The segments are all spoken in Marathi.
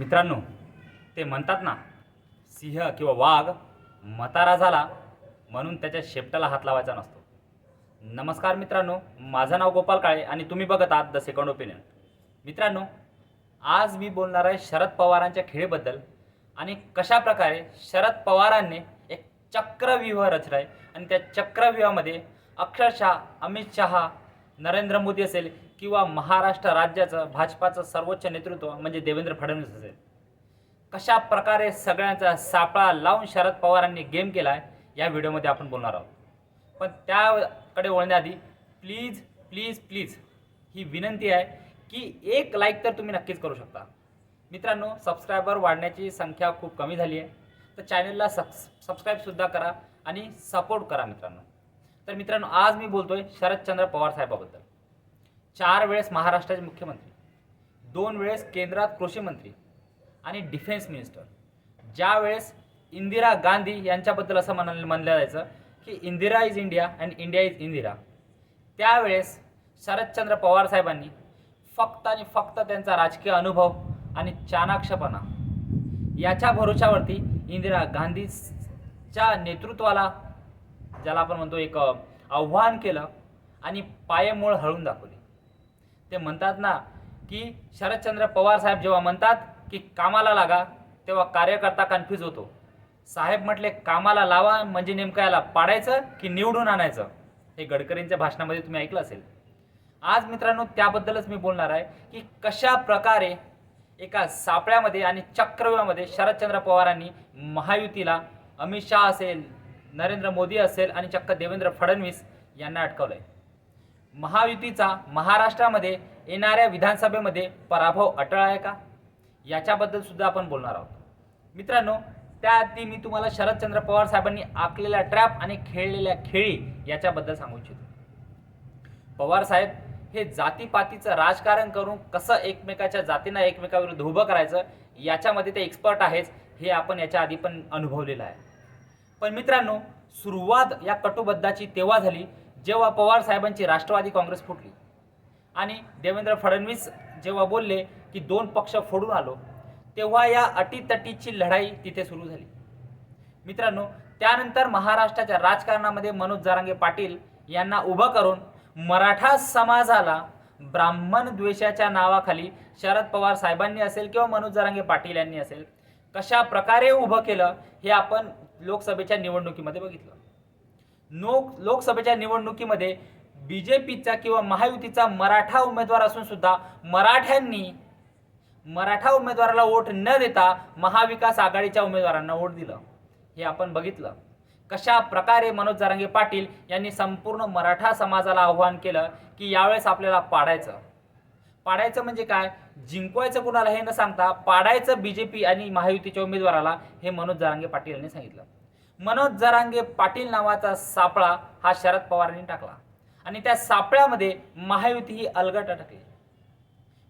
मित्रांनो ते म्हणतात ना सिंह किंवा वाघ मतारा झाला म्हणून त्याच्या शेपटाला हात लावायचा नसतो. नमस्कार मित्रांनो माझं नाव गोपाल काळे आणि तुम्ही बघत आहात द सेकंड ओपिनियन मित्रांनो आज मी बोलणार आहे शरद पवारांच्या खेळीबद्दल आणि कशाप्रकारे शरद पवारांनी एक चक्रव्यूह रचला आहे आणि त्या चक्रव्यूहामध्ये अक्षरशः अमित शहा नरेंद्र मोदी असेल किंवा महाराष्ट्र राज्याचं भाजपाचं सर्वोच्च नेतृत्व म्हणजे देवेंद्र फडणवीस असेल. कशा प्रकारे सगळ्यांचा सापळा लावून शरद पवारांनी गेम केला आहे या व्हिडिओमध्ये आपण बोलणार आहोत. पण त्याकडे वळण्याआधी प्लीज प्लीज प्लीज ही विनंती आहे की एक लाईक तर तुम्ही नक्कीच करू शकता. मित्रांनो सबस्क्रायबर वाढण्याची संख्या खूप कमी झाली आहे. तर चॅनलला सबस सबस्क्राईबसुद्धा करा आणि सपोर्ट करा मित्रांनो. तर मित्रांनो आज मी बोलतोय शरदचंद्र पवार साहेबाबद्दल. चार वेळेस महाराष्ट्राचे मुख्यमंत्री दोन वेळेस केंद्रात कृषी मंत्री आणि डिफेन्स मिनिस्टर. ज्या वेळेस इंदिरा गांधी यांच्याबद्दल असं म्हण म्हणलं जायचं की Indira is India and India is Indira. त्यावेळेस शरदचंद्र पवार साहेबांनी फक्त आणि फक्त त्यांचा राजकीय अनुभव आणि चाणाक्षपणा याच्या भरोशावरती इंदिरा गांधीच्या नेतृत्वाला ज्याला आपण म्हणतो एक आव्हान केलं आणि पायेमूळ हळून दाखवली. ते म्हणतात ना की शरदचंद्र पवार साहेब जेव्हा म्हणतात की कामाला लागा तेव्हा कार्यकर्ता कन्फ्यूज होतो. साहेब म्हटले कामाला लावा म्हणजे नेमकं याला पाडायचं की निवडून आणायचं? हे गडकरींच्या भाषणामध्ये तुम्ही ऐकलं असेल. आज मित्रांनो त्याबद्दलच मी बोलणार आहे की कशा प्रकारे एका सापळ्यामध्ये आणि चक्रव्यूहामध्ये शरदचंद्र पवारांनी महायुतीला अमित शहा असेल नरेंद्र मोदी असेल आणि चक्क देवेंद्र फडणवीस यांना अटकवलं आहे महायुतीचा महाराष्ट्रामध्ये येणाऱ्या विधानसभेमध्ये पराभव अटळ आहे का? याच्याबद्दल सुद्धा आपण बोलणार आहोत. मित्रांनो त्याआधी मी तुम्हाला शरदचंद्र पवार साहेबांनी आखलेल्या ट्रॅप आणि खेळलेल्या खेळी याच्याबद्दल सांगू इच्छितो. पवार साहेब हे जातीपातीचं राजकारण करून कसं एकमेकाच्या जातींना एकमेकाविरुद्ध उभं करायचं याच्यामध्ये ते एक्सपर्ट आहेच हे आपण याच्या आधी पण अनुभवलेलं आहे. पण मित्रांनो सुरुवात या कटुबद्धाची तेव्हा झाली जेव्हा पवार साहेबांची राष्ट्रवादी काँग्रेस फुटली. आणि देवेंद्र फडणवीस जेव्हा बोलले की दोन पक्ष फोडून आलो तेव्हा या अटीतटीची लढाई तिथे सुरू झाली. मित्रांनो त्यानंतर महाराष्ट्राच्या राजकारणामध्ये मनोज जारांगे पाटील यांना उभं करून मराठा समाजाला ब्राह्मण द्वेषाच्या नावाखाली शरद पवार साहेबांनी असेल किंवा मनोज जारांगे पाटील यांनी असेल कशा प्रकारे उभं केलं हे आपण लोकसभेच्या निवडणुकीमध्ये बघितलं. नो लोकसभेच्या निवडणुकीमध्ये बी जे पीचा किंवा महायुतीचा मराठा उमेदवार असून सुद्धा मराठ्यांनी मराठा उमेदवाराला वोट न देता महाविकास आघाडीच्या उमेदवारांना वोट दिलं. हे आपण बघितलं. कशा प्रकारे मनोज जरांगे पाटील यांनी संपूर्ण मराठा समाजाला आव्हान केलं की यावेळेस आपल्याला पाडायचं? पाडायचं म्हणजे काय? जिंकवायचं कुणाला हे न सांगता पाडायचं बीजेपी आणि महायुतीच्या उमेदवाराला हे मनोज जरांगे पाटील यांनी सांगितलं. मनोज जरांगे पाटील नावाचा सापळा हा शरद पवारांनी टाकला. आणि त्या सापळ्यामध्ये महायुती ही अलगट अटकली.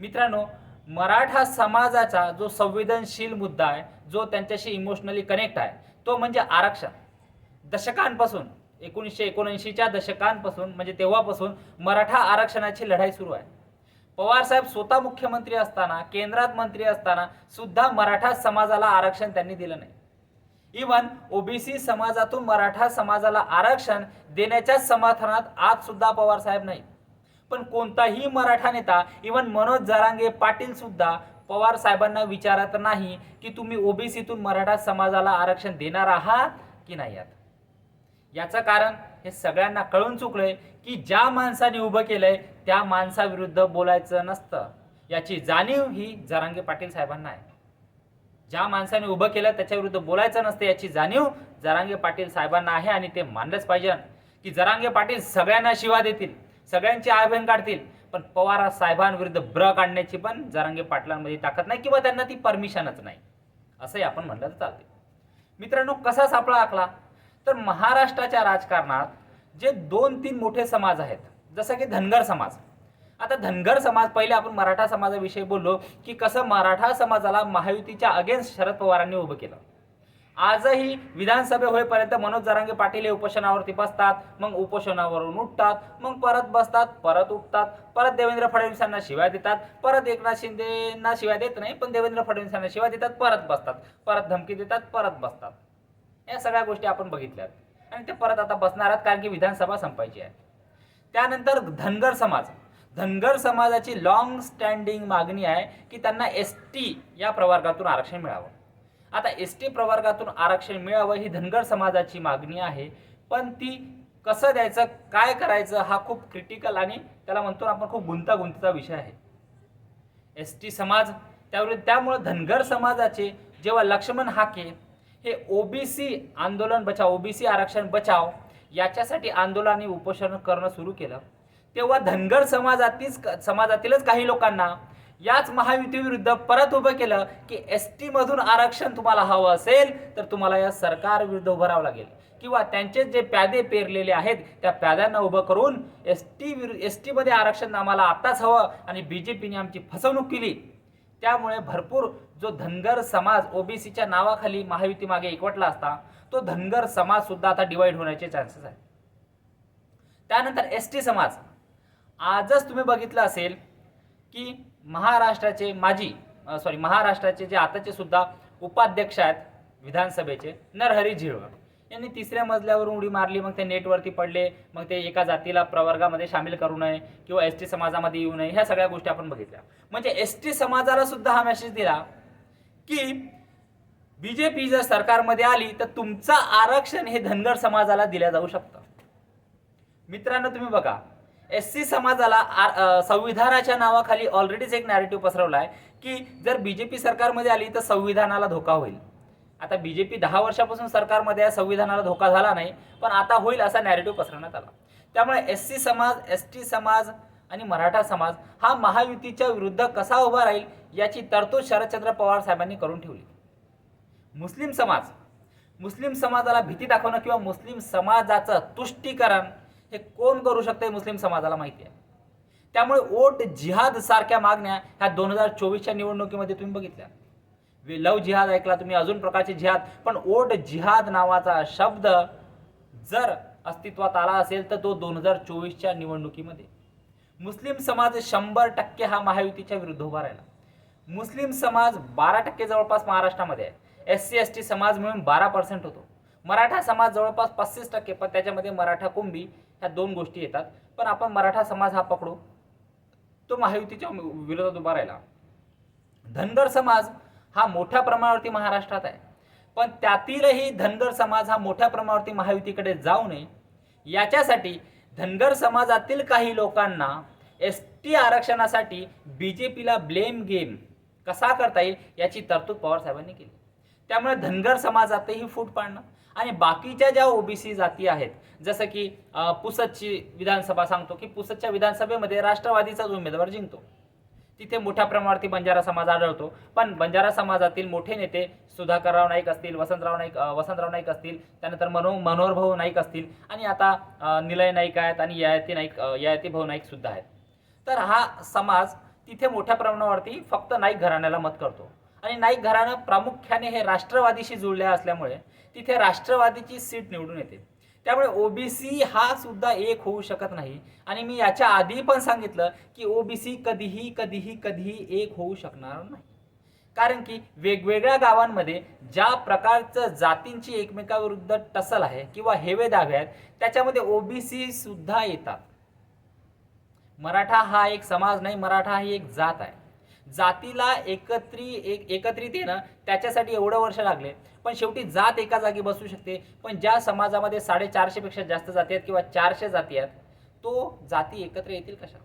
मित्रांनो मराठा समाजाचा जो संवेदनशील मुद्दा आहे जो त्यांच्याशी इमोशनली कनेक्ट आहे तो म्हणजे आरक्षण. दशकांपासून एकोणीसशे एकोणऐंशीच्या दशकांपासून म्हणजे तेव्हापासून मराठा आरक्षणाची लढाई सुरू आहे. पवारसाहेब स्वतः मुख्यमंत्री असताना केंद्रात मंत्री असताना सुद्धा मराठा समाजाला आरक्षण त्यांनी दिलं नाही. इवन ओबीसी समाजातून मराठा समाजाला आरक्षण देण्याच्या समर्थनात आज सुद्धा पवार साहेब नाही. पण कोणताही मराठा नेता इवन मनोज जरांगे पाटील सुद्धा पवार साहेबांना विचारत नाही की तुम्ही ओबीसीतून मराठा समाजाला आरक्षण देणार आहात की नाही आहात. याचं कारण हे सगळ्यांना कळून चुकलंय की ज्या माणसाने उभं केलंय त्या माणसाविरुद्ध बोलायचं नसतं. याची जाणीव ही जरांगे पाटील साहेबांना आहे. ज्या माणसाने उभं केलं त्याच्याविरुद्ध बोलायचं नसतं याची जाणीव जरांगे पाटील साहेबांना आहे आणि ते मानलंच पाहिजे. की जरांगे पाटील सगळ्यांना शिवा देतील सगळ्यांची आयभेन काढतील पण पवार साहेबांविरुद्ध ब्र काढण्याची पण जरांगे पाटलांमध्ये ताकद नाही किंवा त्यांना ती परमिशनच नाही. असंही आपण म्हणलं तर चालते मित्रांनो कसा सापळा आखला? तर महाराष्ट्राच्या राजकारणात जे दोन तीन मोठे समाज आहेत जसं की धनगर समाज. आता धनगर समाज पहिले आपण मराठा समाजाविषयी बोललो की कसं मराठा समाजाला महायुतीच्या अगेन्स्ट शरद पवारांनी उभं केलं. आजही विधानसभे होईपर्यंत मनोज जरांगे पाटील हे उपोषणावरती बसतात मग उपोषणावरून उठतात मग परत बसतात परत उठतात परत देवेंद्र फडणवीसांना शिवाय देतात परत एकनाथ शिंदेना शिवाय देत नाही पण देवेंद्र फडणवीसांना शिवाय देतात परत बसतात परत धमकी देतात परत बसतात. या सगळ्या गोष्टी आपण बघितल्यात. आणि ते परत आता बसणार आहेत कारण की विधानसभा संपायची आहे. त्यानंतर धनगर समाज. धनगर समाजाची लॉंग स्टँडिंग मागणी आहे की त्यांना एस टी या प्रवर्गातून आरक्षण मिळावं. आता एस टी प्रवर्गातून आरक्षण मिळावं ही धनगर समाजाची मागणी आहे पण ती कसं द्यायचं काय करायचं हा खूप क्रिटिकल आणि त्याला म्हणतो आपण खूप गुंतागुंतीचा विषय आहे. एस टी समाज त्यावरून त्यामुळं धनगर समाजाचे जेव्हा लक्ष्मण हाके हे ओबीसी आंदोलन बचाव ओबीसी आरक्षण बचाव याच्यासाठी आंदोलन आणि उपोषण करणं सुरू केलं. तेव्हा धनगर समाजातीच समाजातीलच काही लोकांना याच महायुतीविरुद्ध परत उभं केलं की एस टीमधून आरक्षण तुम्हाला हवं असेल तर तुम्हाला या सरकारविरुद्ध उभं राहावं लागेल. किंवा त्यांचे जे प्यादे पेरलेले आहेत त्या प्याद्यांना उभं करून एस टी विरु एस टीमध्ये आरक्षण आम्हाला आत्ताच हवं आणि बी जे पीने आमची फसवणूक केली. त्यामुळे भरपूर जो धनगर समाज ओबीसीच्या नावाखाली महायुती मागे एकवटला असता तो धनगर समाज सुद्धा आता डिवाइड होण्याचे चान्सेस आहेत. त्यानंतर एस टी समाज. आजच तुम्ही बघितलं असेल की महाराष्ट्राचे माजी सॉरी महाराष्ट्राचे जे आताचे सुद्धा उपाध्यक्ष आहेत विधानसभेचे नरहरी झिरवळ यांनी तिसऱ्या मजल्यावरून उडी मारली मग ते नेटवरती पडले मग ते एका जातीला प्रवर्गामध्ये सामील करू नये किंवा एस टी समाजामध्ये येऊ नये ह्या सगळ्या गोष्टी आपण बघितल्या. म्हणजे एस टी समाजाला सुद्धा हा मेसेज दिला की बीजेपी जर सरकारमध्ये आली तर तुमचं आरक्षण हे धनगर समाजाला दिल्या जाऊ शकतं. मित्रांनो तुम्ही बघा एस सी समाजाला आ- संविधानाच्या नावाखाली ऑलरेडीच एक नॅरेटिव्ह पसरवला आहे की जर बीजेपी सरकारमध्ये आली तर संविधानाला धोका होईल. आता बी जे पी दहा वर्षापासून सरकारमध्ये आहे संविधानाला धोका झाला नाही पण आता होईल असा नॅरेटिव्ह पसरवण्यात आला. त्यामुळे एस सी समाज एस टी समाज आणि मराठा समाज हा महायुतीच्या विरुद्ध कसा उभा राहील याची तरतूद शरदचंद्र पवार साहेबांनी करून ठेवली. मुस्लिम समाज मुस्लिम समाजाला भीती दाखवणं किंवा मुस्लिम समाजाचं तुष्टीकरण हे कोण करू शकतं मुस्लिम समाजाला माहिती आहे. त्यामुळे ओट जिहाद सारख्या मागण्या ह्या दोन हजार चोवीसच्या निवडणुकीमध्ये तुम्ही बघितल्या. लव जिहाद ऐकला तुम्ही अजून प्रकारचे जिहाद. पण ओट जिहाद नावाचा शब्द जर अस्तित्वात आला असेल तर तो दोन हजार चोवीसच्या निवडणुकीमध्ये. मुस्लिम समाज शंभर टक्के हा महायुतीच्या विरुद्ध उभा राहिला. मुस्लिम समाज बारा टक्के जवळपास महाराष्ट्रामध्ये आहे. एस सी एस टी समाज मिळून बारा पर्सेंट होतो. मराठा समाज जवळपास पस्तीस टक्के पण त्याच्यामध्ये मराठा कुंभी ह्या दोन गोष्टी येतात. पण आपण मराठा समाज हा पकडू. तो महायुतीच्या विरोधात उभा राहिला. धनगर समाज हा मोठ्या प्रमाणावरती महाराष्ट्रात आहे. पण त्यातीलही धनगर समाज हा मोठ्या प्रमाणावरती महायुतीकडे जाऊ नये. याच्यासाठी धनगर समाजातील काही लोकांना एस टी आरक्षणासाठी बी जे पीला ब्लेम गेम कसा करता येईल याची तरतूद पवार साहेबांनी केली. त्यामुळे धनगर समाजातही फूट पाडणं आणि बाकीच्या ज्या ओबीसी जाती आहेत जसं की पुसदची विधानसभा सांगतो की पुसदच्या विधानसभेमध्ये राष्ट्रवादीचाच उमेदवार जिंकतो. तिथे मोठ्या प्रमाणावरती बंजारा समाज आढळतो. पण बंजारा समाजातील मोठे नेते सुधाकरराव नाईक असतील वसंतराव नाईक वसंतराव नाईक असतील त्यानंतर मनो मनोहर भाऊ नाईक असतील आणि आता निलय नाईक आहेत आणि ययाती नाईक ययाती भाऊ नाईक सुद्धा आहेत. तर हा समाज तिथे मोठ्या प्रमाणावरती फक्त नाईक घराण्याला मत करतो. आणि नाईक घराणं प्रामुख्याने हे राष्ट्रवादीशी जुळले असल्यामुळे तिथे राष्ट्रवादीची सीट निवडून येते. त्यामुळे ओबीसी हा सुद्धा एक होऊ शकत नाही. आणि मी याच्या आधी पण सांगितलं की ओबीसी कधीही कधीही कधीही एक होऊ शकणार नाही. कारण की वेगवेगळ्या गावांमध्ये ज्या प्रकारचं जातींची एकमेकाविरुद्ध टसल आहे किंवा हेवे दावे आहेत त्याच्यामध्ये ओबीसी सुद्धा येतात. मराठा हा एक समाज नाही मराठा ही एक जात आहे. जातीला एकत्री एक एकत्रित येणं त्याच्यासाठी एवढं वर्ष लागले. पण शेवटी जात एका जागी बसू शकते. पण ज्या समाजामध्ये साडेचारशेपेक्षा जास्त जाती आहेत किंवा चारशे जाती आहेत तो जाती एकत्र येतील कशा?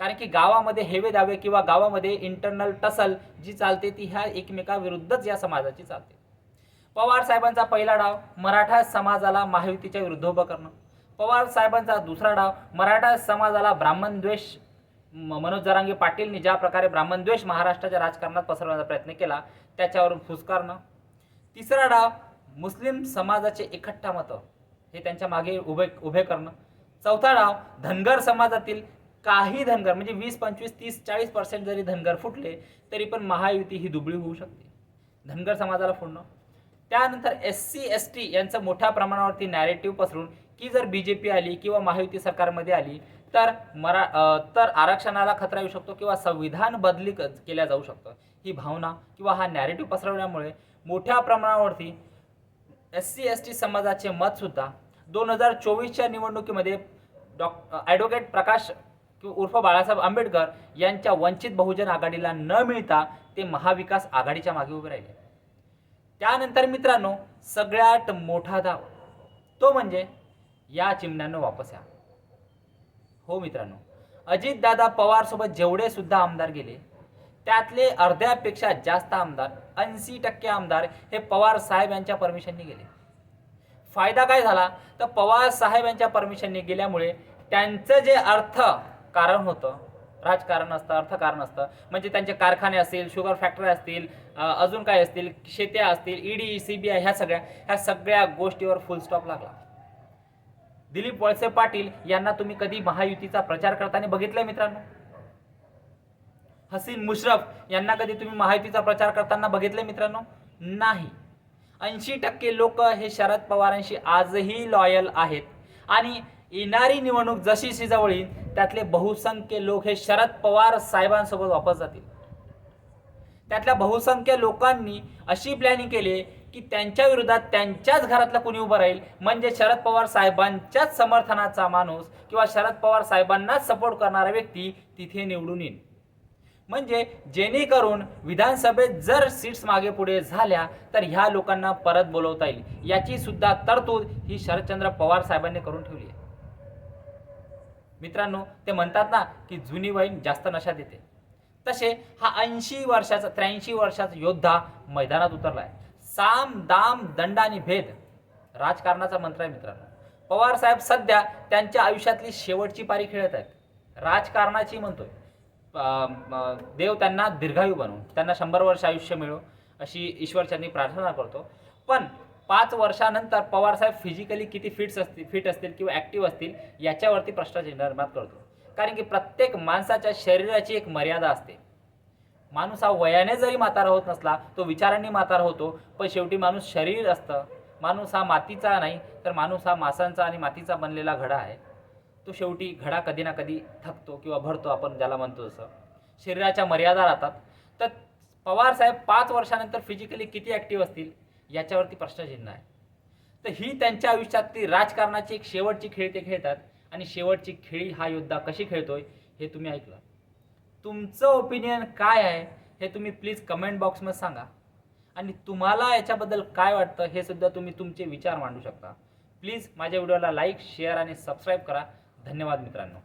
कारण की गावामध्ये हेवे दावे किंवा गावामध्ये इंटरनल टसल जी चालते ती ह्या एकमेकाविरुद्धच या समाजाची चालते. पवार साहेबांचा पहिला डाव मराठा समाजाला महायुतीच्या विरुद्ध उभं करणं. पवार साहेबांचा दुसरा डाव मराठा समाजाला ब्राह्मण द्वेष मनोज जरांगे पाटीलनी ज्या प्रकारे ब्राह्मणद्वेष महाराष्ट्राच्या राजकारणात पसरवण्याचा प्रयत्न केला त्याच्यावरून फुसकारणं तिसरा डाव मुस्लिम समाजाचे एकट्ठा मतं. हे त्यांच्या मागे उभे उभे करणं. चौथा डाव धनगर समाजातील काही धनगर म्हणजे वीस पंचवीस तीस चाळीस पर्सेंट जरी धनगर फुटले तरी पण महायुती ही दुबळी होऊ शकते. धनगर समाजाला फोडणं. त्यानंतर एस सी एस टी यांचं मोठ्या प्रमाणावरती नॅरेटिव्ह पसरून की जर बी जे पी आली किंवा महायुती सरकारमध्ये आली तर मरा तर आरक्षणाला खतरा येऊ शकतो किंवा संविधान बदली केल्या जाऊ शकतं. ही भावना किंवा हा नॅरेटिव्ह पसरवल्यामुळे मोठ्या प्रमाणावरती एस सी एस टी समाजाचे मतसुद्धा दोन हजार चोवीसच्या निवडणुकीमध्ये डॉ ॲडव्होकेट प्रकाश किंवा उर्फ बाळासाहेब आंबेडकर यांच्या वंचित बहुजन आघाडीला न मिळता ते महाविकास आघाडीच्या मागे उभे राहिले. त्यानंतर मित्रांनो सगळ्यात मोठा धाव तो म्हणजे या चिमण्यांनो वापस या. हो मित्रांनो अजितदादा पवारसोबत जेवढे सुद्धा आमदार गेले त्यातले अर्ध्यापेक्षा जास्त आमदार ऐंशी टक्के आमदार हे पवार साहेब यांच्या परमिशनने गेले. फायदा काय झाला? तर पवार साहेब यांच्या परमिशनने गेल्यामुळे त्यांचं जे अर्थ कारण होतं राजकारण असतं अर्थकारण असतं म्हणजे त्यांचे कारखाने असतील शुगर फॅक्टरी असतील अजून काय असतील शेत्या असतील ईडी सी बी आय ह्या सगळ्या ह्या सगळ्या गोष्टीवर फुल स्टॉप लागला. दिलीप वळसे पाटील यांना तुम्ही कधी महायुतीचा प्रचार करताना बघितलंय मित्रांनो? हसीन मुश्रफ यांना कधी तुम्ही महायुतीचा प्रचार करताना बघितलंय मित्रांनो? नाही. ऐंशी टक्के लोक हे शरद पवारांशी आजही लॉयल आहेत. आणि येणारी निवडणूक जशी शिजवळ येईल त्यातले बहुसंख्य लोक हे शरद पवार साहेबांसोबत वापस जातील. त्यातल्या बहुसंख्य लोकांनी अशी प्लॅनिंग केली की त्यांच्या विरोधात त्यांच्याच घरातला कोणी उभं राहील? म्हणजे शरद पवार साहेबांच्याच समर्थनाचा माणूस किंवा शरद पवार साहेबांनाच सपोर्ट करणारा व्यक्ती तिथे निवडून येईल. म्हणजे जेणेकरून विधानसभेत जर सीट्स मागे पुढे झाल्या तर ह्या लोकांना परत बोलवता येईल. याची सुद्धा तरतूद ही शरदचंद्र पवार साहेबांनी करून ठेवली आहे. मित्रांनो ते म्हणतात ना की जुनी वाईन जास्त नशा देते. तसे हा ऐंशी वर्षाचा त्र्याऐंशी वर्षाचा योद्धा मैदानात उतरला आहे. साम दाम दंड आणि भेद राजकारणाचा मंत्र आहे मित्रांनो. पवार साहेब सध्या त्यांच्या आयुष्यातली शेवटची पारी खेळत आहेत. राजकारणाची म्हणतोय. देव त्यांना दीर्घायू बनवून त्यांना शंभर वर्ष आयुष्य मिळो अशी ईश्वरच्यांनी प्रार्थना करतो. पण पाच वर्षानंतर पवार साहेब फिजिकली किती फिट्स असतील फिट असतील किंवा ॲक्टिव्ह असतील याच्यावरती प्रश्न निर्माण करतो. कारण की प्रत्येक माणसाच्या शरीराची एक मर्यादा असते. माणूस हा वयाने जरी म्हातारा होत नसला तो विचारांनी म्हातारा होतो पण शेवटी माणूस शरीर असतं. माणूस हा मातीचा नाही तर माणूस हा मासांचा आणि मातीचा बनलेला घडा आहे. तो शेवटी घडा कधी ना कधी थकतो किंवा भरतो आपण ज्याला म्हणतो जसं शरीराच्या मर्यादा राहतात. तर पवार साहेब पाच वर्षानंतर फिजिकली किती ॲक्टिव्ह असतील याच्यावरती प्रश्नचिन्ह आहे. तर ही त्यांच्या आयुष्यातली राजकारणाची एक शेवटची खेळ ते खेळतात. आणि शेवटची खेळी हा योद्धा कशी खेळतोय हे तुम्ही ऐकलं. तुमचं ओपिनियन काय आहे हे तुम्ही प्लीज कमेंट बॉक्समध्ये सांगा. आणि तुम्हाला याच्याबद्दल काय वाटतं हे सुद्धा तुम्ही तुमचे विचार मांडू शकता. प्लीज माझ्या व्हिडिओला लाईक शेअर आणि सबस्क्राईब करा. धन्यवाद मित्रांनो.